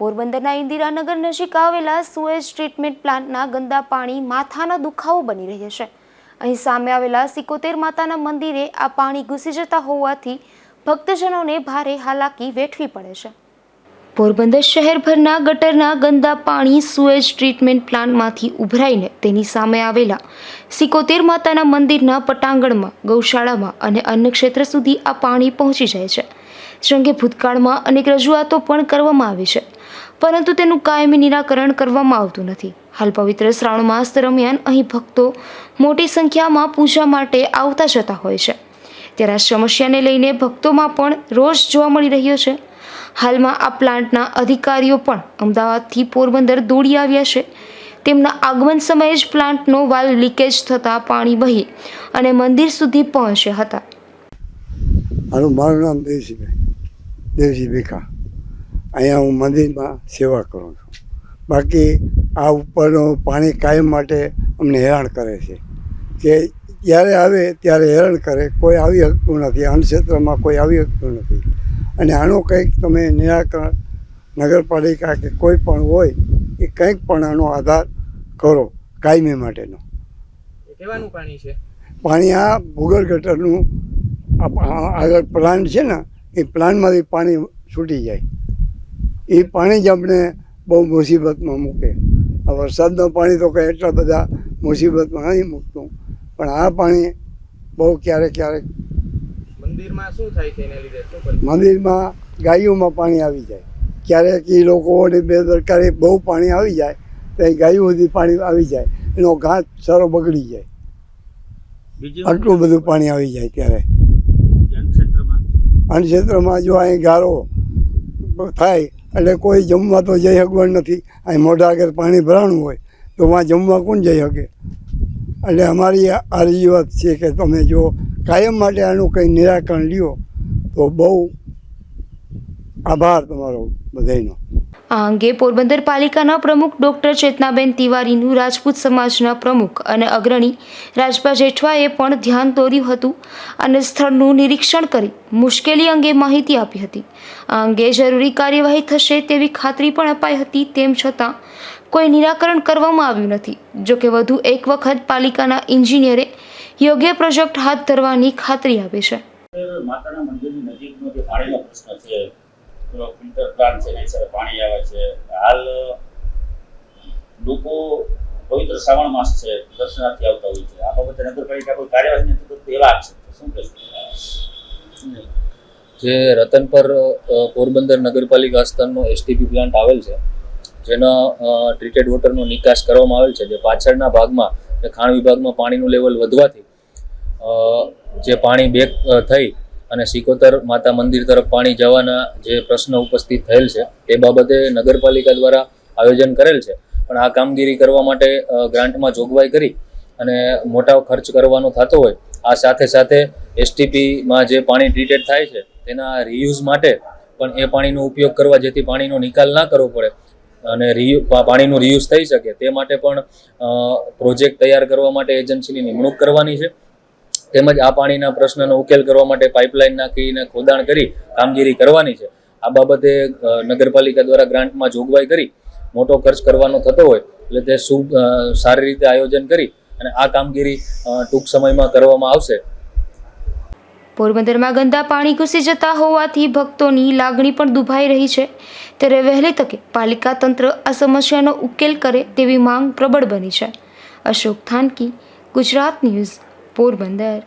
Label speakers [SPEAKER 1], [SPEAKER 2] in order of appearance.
[SPEAKER 1] પોરબંદરના ઇન્દિરાનગર નજીક આવેલા સુએજ ટ્રીટમેન્ટ પ્લાન્ટના ગંદા પાણી માથાનો દુખાવો બની રહ્યા છે. અહીં સામે આવેલા સિકોતેર માતાના મંદિરે આ પાણી ઘૂસી જતા હોવાથી ભક્તજનોને ભારે હાલાકી વેઠવી પડે છે. પોરબંદર શહેરભરના ગટરના ગંદા પાણી સુએજ ટ્રીટમેન્ટ પ્લાન્ટમાંથી ઉભરાઈને તેની સામે આવેલા સિકોતેર માતાના મંદિરના પટાંગણમાં, ગૌશાળામાં અને અન્ય ક્ષેત્ર સુધી આ પાણી પહોંચી જાય છે. જેંગે ભૂતકાળમાં અનેક રજૂઆતો પણ કરવામાં આવી છે. પરંતુ તેનું કાયમી નિરાકરણ કરવામાં આવતું નથી. હાલ પવિત્ર શ્રાવણ માસ દરમિયાન અહીં ભક્તો મોટી સંખ્યામાં પૂજા માટે આવતા જતા હોય છે. ત્યારે આ સમસ્યાને લઈને ભક્તોમાં પણ રોષ જોવા મળી રહ્યો છે. હાલમાં આ પ્લાન્ટના અધિકારીઓ પણ અમદાવાદથી પોરબંદર દોડી આવ્યા છે. તેમના આગમન સમયે જ પ્લાન્ટનો વાલ લીકેજ થતાં પાણી વહી અને મંદિર સુધી પહોંચ્યા હતા.
[SPEAKER 2] મારું નામ દેવજીભાઈ દેવજી ભીખા. અહીંયા હું મંદિરમાં સેવા કરું છું. બાકી આ ઉપરનું પાણી કાયમ માટે અમને હેરાન કરે છે. કે જ્યારે આવે ત્યારે હેરાન કરે. કોઈ આવી શકતું નથી. અન્ન ક્ષેત્રમાં કોઈ આવી શકતું નથી. અને આનું કંઈક તમે નિરાકરણ નગરપાલિકા કે કોઈ પણ હોય એ કંઈક પણ આનો આધાર કરો કાયમી માટેનો.
[SPEAKER 3] કેવાનું પાણી છે?
[SPEAKER 2] પાણી આ ભૂગર ગટરનું આગળ પ્લાન્ટ છે ને એ પ્લાન્ટમાંથી પાણી છૂટી જાય. એ પાણી જ આપણે બહુ મુસીબતમાં મૂકે. આ વરસાદનું પાણી તો કંઈ એટલા બધા મુસીબતમાં નથી મૂકતું. પણ આ પાણી બહુ ક્યારેક ક્યારેક
[SPEAKER 3] મંદિરમાં શું થાય છે એને લીધે?
[SPEAKER 2] મંદિરમાં ગાયોમાં પાણી આવી જાય. ક્યારેક એ લોકોની બેદરકારી બહુ પાણી આવી જાય તો એ ગાયો સુધી પાણી આવી જાય. એનો ઘાસ સારો બગડી જાય. આટલું બધું પાણી આવી જાય ત્યારે. ક્ષેત્રમાં જો અહીં ગારો થાય એટલે કોઈ જમવા તો જઈ શકવાનું નથી. અહીં મોઢા આગળ પાણી ભરાણું હોય, તો વાં જમવા કોણ જઈ શકે? એટલે અમારી આ રજૂઆત છે કે તમે જો કાયમ માટે આનું કંઈ નિરાકરણ લ્યો, તો બહુ આભાર તમારો બધાયનો
[SPEAKER 1] આ અંગે પોરબંદર પાલિકાના પ્રમુખ ડોક્ટર ચેતનાબેન તિવારીનું રાજપૂત સમાજના પ્રમુખ અને અગ્રણી રાજભા જેઠવાએ પણ ધ્યાન દોર્યું હતું અને સ્થળનું નિરીક્ષણ કરી મુશ્કેલી અંગે માહિતી આપી હતી. આ અંગે જરૂરી કાર્યવાહી થશે તેવી ખાતરી પણ અપાઈ હતી, તેમ છતાં કોઈ નિરાકરણ કરવામાં આવ્યું નથી. જોકે વધુ એક વખત પાલિકાના એન્જિનિયરે યોગ્ય પ્રોજેક્ટ હાથ ધરવાની ખાતરી આપી છે.
[SPEAKER 4] માતાના મંદિરની નજીકનો જે પાણીનો પ્રશ્ન છે ફિલ્ટર પ્લાન્ટ છે એની સાથે પાણી આવે છે. હાલ, લોકો પવિત્ર શ્રાવણ માસ છે, દર્શનાર્થી આવતા હોય છે. આ બાબતે નગરપાલિકા કોઈ કાર્યવાહી નથી કરતું, એવા આક્ષેપ. શું કહેશો?
[SPEAKER 5] જે રતનપર પર પોરબંદર નગરપાલિકા વિસ્તારનો એસટીપી પ્લાન્ટ આવેલ છે, જેનો ટ્રીટેડ વોટરનો નિકાસ કરવામાં આવેલ છે, જે પાછળના ભાગમાં ખાણ વિભાગમાં પાણીનું લેવલ વધવાથી જે પાણી બેક થઈ અને સિકોતર માતા મંદિર તરફ પાણી જવાના જે પ્રશ્ન ઉપસ્થિત થયેલ છે તે બાબતે નગરપાલિકા દ્વારા આયોજન કરેલ છે. પણ આ કામગીરી કરવા માટે ગ્રાન્ટમાં જોગવાઈ કરી અને મોટા ખર્ચ કરવાનો થતો હોય, આ સાથે સાથે એસટીપીમાં જે પાણી ટ્રીટેડ થાય છે, તેના રિયુઝ માટે પણ એ પાણીનો ઉપયોગ કરવા જેથી પાણીનો નિકાલ ના કરવો પડે અને રિયુ પાણીનું રિયુઝ થઈ શકે. તે માટે પણ પ્રોજેક્ટ તૈયાર કરવા માટે એજન્સીની નિમણૂક કરવાની છે. તેમજ આ પાણીના પ્રશ્નનો ઉકેલ કરવા માટે પાઇપલાઇન નાખીને ખોદાણ કરી કામગીરી કરવાની છે. આ બાબતે નગરપાલિકા દ્વારા ગ્રાન્ટમાં જોગવાઈ કરી મોટો ખર્ચ કરવાનો થતો હોય એટલે તે શુભ સારી રીતે આયોજન કરી અને આ કામગીરી ટૂંક સમયમાં કરવામાં આવશે.
[SPEAKER 1] પોરબંદરમાં ગંદા પાણી ઘૂસી જતા હોવાથી ભક્તોની લાગણી પણ દુભાઈ રહી છે. ત્યારે વહેલી તકે પાલિકા તંત્ર આ સમસ્યાનો ઉકેલ કરે તેવી માંગ પ્રબળ બની છે. અશોક થાનકી, ગુજરાત ન્યૂઝ. પોરબંદર